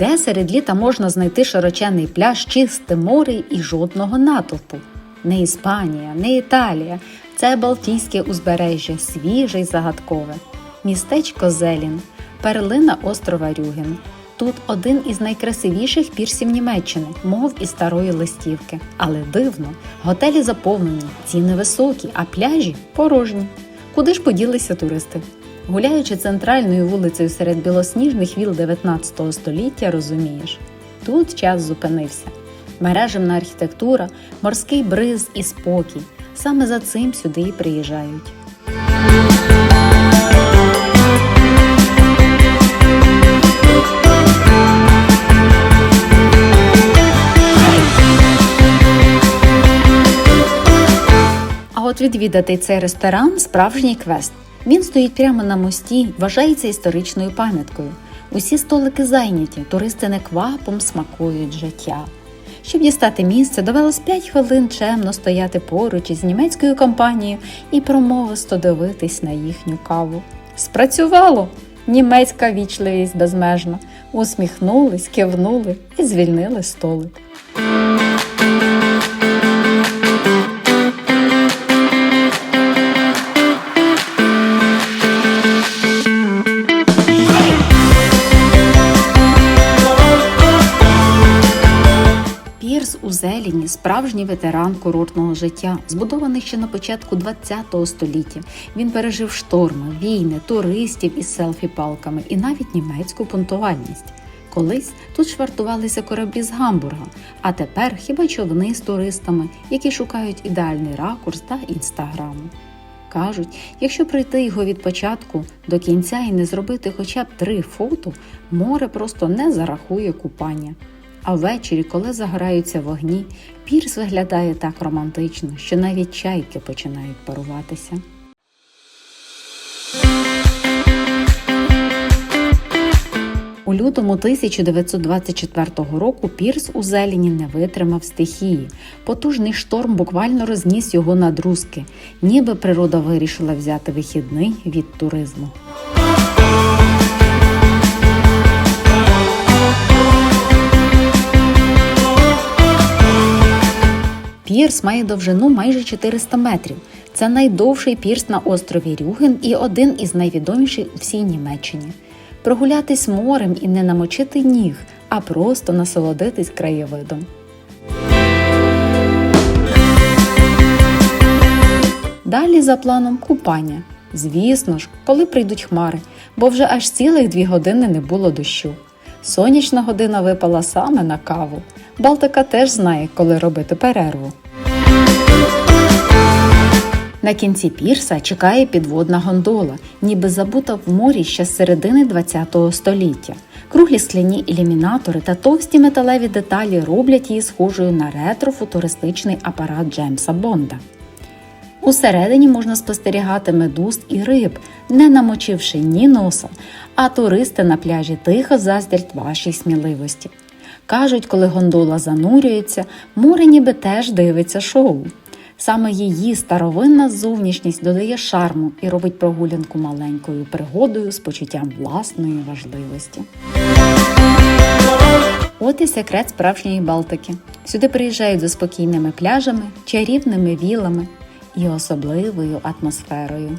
Де серед літа можна знайти широчений пляж, чисте море і жодного натовпу? Не Іспанія, не Італія. Це Балтійське узбережжя, свіже й загадкове. Містечко Зелін, перлина острова Рюген. Тут один із найкрасивіших пірсів Німеччини, мов і старої листівки. Але дивно, готелі заповнені, ціни високі, а пляжі порожні. Куди ж поділися туристи? Гуляючи центральною вулицею серед білосніжних віл 19 століття, розумієш, тут час зупинився. Мережевна архітектура, морський бриз і спокій. Саме за цим сюди і приїжджають. А от відвідати цей ресторан справжній квест. Він стоїть прямо на мості, вважається історичною пам'яткою. Усі столики зайняті, туристи неквапом смакують життя. Щоб дістати місце, довелось 5 хвилин чемно стояти поруч із німецькою компанією і промовисто дивитись на їхню каву. Спрацювало! Німецька вічливість безмежна. Усміхнулись, кивнули і звільнили столик. Пірс у Зеліні справжній ветеран курортного життя, збудований ще на початку ХХ століття. Він пережив шторми, війни, туристів із селфі-палками і навіть німецьку пунктуальність. Колись тут швартувалися кораблі з Гамбурга, а тепер хіба човни з туристами, які шукають ідеальний ракурс та інстаграму. Кажуть, якщо пройти його від початку до кінця і не зробити хоча б три фото, море просто не зарахує купання. А ввечері, коли загораються вогні, пірс виглядає так романтично, що навіть чайки починають паруватися. У лютому 1924 року Пірс у Зелені не витримав стихії. Потужний шторм буквально розніс його на друзки, ніби природа вирішила взяти вихідний від туризму. Пірс має довжину майже 400 метрів. Це найдовший пірс на острові Рюген і один із найвідоміших у всій Німеччині. Прогулятись морем і не намочити ніг, а просто насолодитись краєвидом. Далі за планом купання. Звісно ж, коли прийдуть хмари, бо вже аж цілих дві години не було дощу. Сонячна година випала саме на каву. Балтика теж знає, коли робити перерву. На кінці пірса чекає підводна гондола, ніби забута в морі ще з середини ХХ століття. Круглі скляні ілюмінатори та товсті металеві деталі роблять її схожою на ретро-футуристичний апарат Джеймса Бонда. Усередині можна спостерігати медуз і риб, не намочивши ні носа, а туристи на пляжі тихо заздрять вашій сміливості. Кажуть, коли гондола занурюється, море ніби теж дивиться шоу. Саме її старовинна зовнішність додає шарму і робить прогулянку маленькою пригодою з почуттям власної важливості. От і секрет справжньої Балтики. Сюди приїжджають за спокійними пляжами, чарівними вілами і особливою атмосферою.